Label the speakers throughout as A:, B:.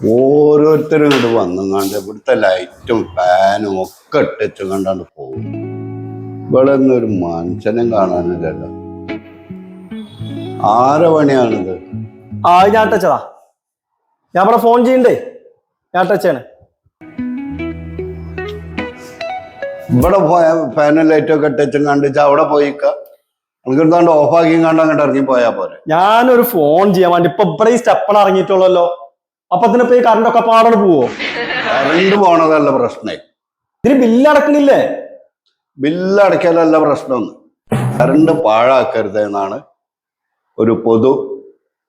A: ഓരോരുത്തരും ഇങ്ങോട്ട് വന്നുങ്ങാണ്ട് ഇവിടുത്തെ ലൈറ്റും ഫാനും ഒക്കെ ഇട്ടിച്ചു കണ്ടാണ്ട് പോകും ഇവിടെ ഒരു മനുഷ്യനും കാണാനില്ലല്ലോ. ആരെ പണിയാണിത്?
B: ആ ഞാൻ ടച്ചതാ ഞാൻ ഇവിടെ ഫോൺ ചെയ്യണ്ടേ ഞാൻ ടച്ചാണ്
A: ഇവിടെ പോയ ഫാനും ലൈറ്റും ഒക്കെ ഇട്ടിച്ചും കണ്ടിച്ച് അവിടെ പോയിക്ക. നമുക്ക് എന്താണ്ട് ഓഫാക്കി കണ്ട് അങ്ങോട്ട് ഇറങ്ങി പോയാ പോരെ.
B: ഞാനൊരു ഫോൺ ചെയ്യാൻ വേണ്ടി. ഇപ്പൊ ഇവിടെ ഈ സ്റ്റെപ്പൺ ഇറങ്ങിയിട്ടുള്ളല്ലോ. അപ്പൊ ഇതിന് ഇപ്പൊ ഈ കറണ്ട് ഒക്കെ പാടാണ് പോവോ?
A: കറണ്ട് പോണതല്ല പ്രശ്നേ.
B: ഇതിന് ബില്ല് അടക്കണില്ലേ?
A: ബില്ല് അടയ്ക്കാനല്ല പ്രശ്നമൊന്നും കറണ്ട് പാഴാക്കരുത് എന്നാണ് ഒരു പൊതു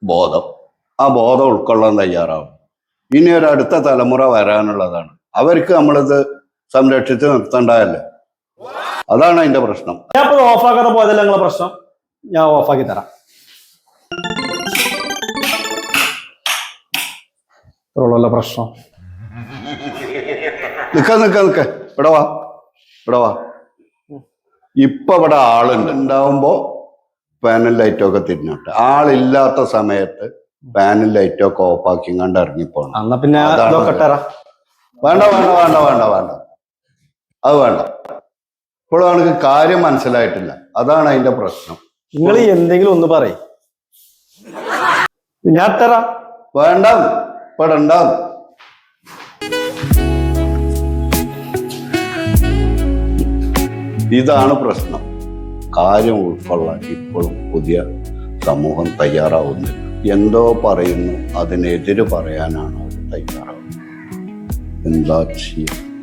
A: ബോധം. ആ ബോധം ഉൾക്കൊള്ളാൻ തയ്യാറാവും. ഇനി ഒരു അടുത്ത തലമുറ വരാനുള്ളതാണ്. അവർക്ക് നമ്മളിത് സംരക്ഷിച്ച് നിർത്തണ്ടല്ലേ അതാണ് അതിന്റെ പ്രശ്നം.
B: ഞാൻ ഓഫാക്കാതെ പോയതല്ല നിങ്ങളെ പ്രശ്നം? ഞാൻ ഓഫാക്കി തരാം. ഇത്രയുള്ളല്ലോ പ്രശ്നം?
A: നിക്ക നിക്ക നിക്ക. ഇവിടെ വാ. ഇവിടെ വാ. ഇപ്പൊ ഇവിടെ ആളുണ്ട്. ഉണ്ടാവുമ്പോ പാനൽ ലൈറ്റൊക്കെ തിരിഞ്ഞോട്ടെ. ആളില്ലാത്ത സമയത്ത് പാനൽ ലൈറ്റൊക്കെ ഓഫാക്കി കണ്ട് ഇറങ്ങിപ്പോണം.
B: എന്നാ പിന്നെ
A: വേണ്ട വേണ്ട വേണ്ട വേണ്ട വേണ്ട. അത് വേണ്ട. ഇപ്പോഴും കാര്യം മനസ്സിലായിട്ടില്ല. അതാണ് അതിന്റെ പ്രശ്നം.
B: നിങ്ങൾ എന്തെങ്കിലും ഒന്ന് പറയും. ഞാൻ തരാം
A: വേണ്ട. പെടണ്ട ഇതാണ് പ്രശ്നം. കാര്യം ഉൾക്കൊള്ളാൻ ഇപ്പോഴും പുതിയ സമൂഹം തയ്യാറാവുന്നില്ല. എന്തോ പറയുന്നു അതിനെതിര് പറയാനാണ് അവർ തയ്യാറാവുന്നത്. എന്താ ചെയ്യും?